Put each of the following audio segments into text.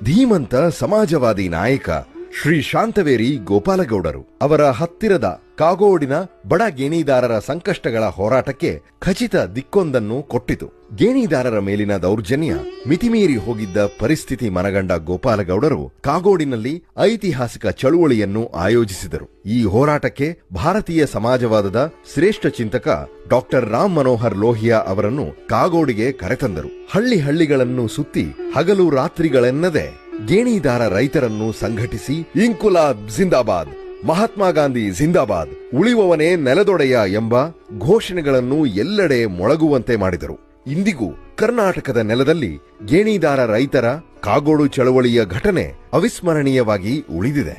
ಧೀಮಂತ ಸಮಾಜವಾದಿ ನಾಯಕ ಶ್ರೀ ಶಾಂತವೇರಿ ಗೋಪಾಲಗೌಡರು ಅವರ ಹತ್ತಿರದ ಕಾಗೋಡಿನ ಬಡ ಗೇಣಿದಾರರ ಸಂಕಷ್ಟಗಳ ಹೋರಾಟಕ್ಕೆ ಖಚಿತ ದಿಕ್ಕೊಂದನ್ನು ಕೊಟ್ಟಿತು. ಗೇಣಿದಾರರ ಮೇಲಿನ ದೌರ್ಜನ್ಯ, ಮಿತಿಮೀರಿ ಹೋಗಿದ್ದ ಪರಿಸ್ಥಿತಿ ಮನಗಂಡ ಗೋಪಾಲಗೌಡರು ಕಾಗೋಡಿನಲ್ಲಿ ಐತಿಹಾಸಿಕ ಚಳುವಳಿಯನ್ನು ಆಯೋಜಿಸಿದರು. ಈ ಹೋರಾಟಕ್ಕೆ ಭಾರತೀಯ ಸಮಾಜವಾದದ ಶ್ರೇಷ್ಠ ಚಿಂತಕ ಡಾಕ್ಟರ್ ರಾಮ್ ಮನೋಹರ್ ಲೋಹಿಯಾ ಅವರನ್ನು ಕಾಗೋಡಿಗೆ ಕರೆತಂದರು. ಹಳ್ಳಿ ಹಳ್ಳಿಗಳನ್ನು ಸುತ್ತಿ ಹಗಲು ರಾತ್ರಿಗಳೆನ್ನದೆ ಗೇಣಿದಾರ ರೈತರನ್ನು ಸಂಘಟಿಸಿ ಇಂಕುಲಾಬ್ ಜಿಂದಾಬಾದ್, ಮಹಾತ್ಮ ಗಾಂಧಿ ಜಿಂದಾಬಾದ್ ಉಳಿಯುವವನೇ ನೆಲದೊಡೆಯ ಎಂಬ ಘೋಷಣೆಗಳನ್ನು ಎಲ್ಲೆಡೆ ಮೊಳಗುವಂತೆ ಮಾಡಿದರು. ಇಂದಿಗೂ ಕರ್ನಾಟಕದ ನೆಲದಲ್ಲಿ ಗೇಣಿದಾರ ರೈತರ ಕಾಗೋಡು ಚಳವಳಿಯ ಘಟನೆ ಅವಿಸ್ಮರಣೀಯವಾಗಿ ಉಳಿದಿದೆ.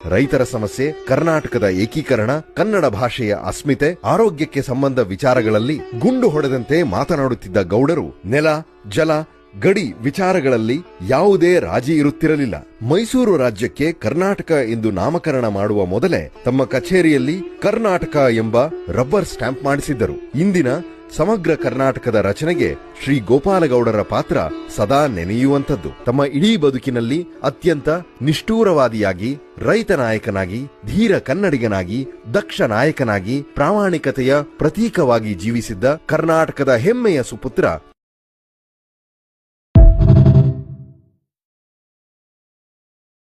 ರೈತರ ಸಮಸ್ಯೆ, ಕರ್ನಾಟಕದ ಏಕೀಕರಣ, ಕನ್ನಡ ಭಾಷೆಯ ಅಸ್ಮಿತೆ, ಆರೋಗ್ಯಕ್ಕೆ ಸಂಬಂಧ ವಿಚಾರಗಳಲ್ಲಿ ಗುಂಡು ಹೊಡೆದಂತೆ ಮಾತನಾಡುತ್ತಿದ್ದ ಗೌಡರು ನೆಲ, ಜಲ ಗಡಿ ವಿಚಾರಗಳಲ್ಲಿ ಯಾವುದೇ ರಾಜಿ ಇರುತ್ತಿರಲಿಲ್ಲ. ಮೈಸೂರು ರಾಜ್ಯಕ್ಕೆ ಕರ್ನಾಟಕ ಎಂದು ನಾಮಕರಣ ಮಾಡುವ ಮೊದಲೇ ತಮ್ಮ ಕಚೇರಿಯಲ್ಲಿ ಕರ್ನಾಟಕ ಎಂಬ ರಬ್ಬರ್ ಸ್ಟಾಂಪ್ ಮಾಡಿಸಿದ್ದರು. ಇಂದಿನ ಸಮಗ್ರ ಕರ್ನಾಟಕದ ರಚನೆಗೆ ಶ್ರೀ ಗೋಪಾಲಗೌಡರ ಪಾತ್ರ ಸದಾ ನೆನೆಯುವಂಥದ್ದು. ತಮ್ಮ ಇಡೀ ಬದುಕಿನಲ್ಲಿ ಅತ್ಯಂತ ನಿಷ್ಠೂರವಾದಿಯಾಗಿ, ರೈತ ನಾಯಕನಾಗಿ, ಧೀರ ಕನ್ನಡಿಗನಾಗಿ, ದಕ್ಷ ನಾಯಕನಾಗಿ ಪ್ರಾಮಾಣಿಕತೆಯ ಪ್ರತೀಕವಾಗಿ ಜೀವಿಸಿದ್ದ ಕರ್ನಾಟಕದ ಹೆಮ್ಮೆಯ ಸುಪುತ್ರ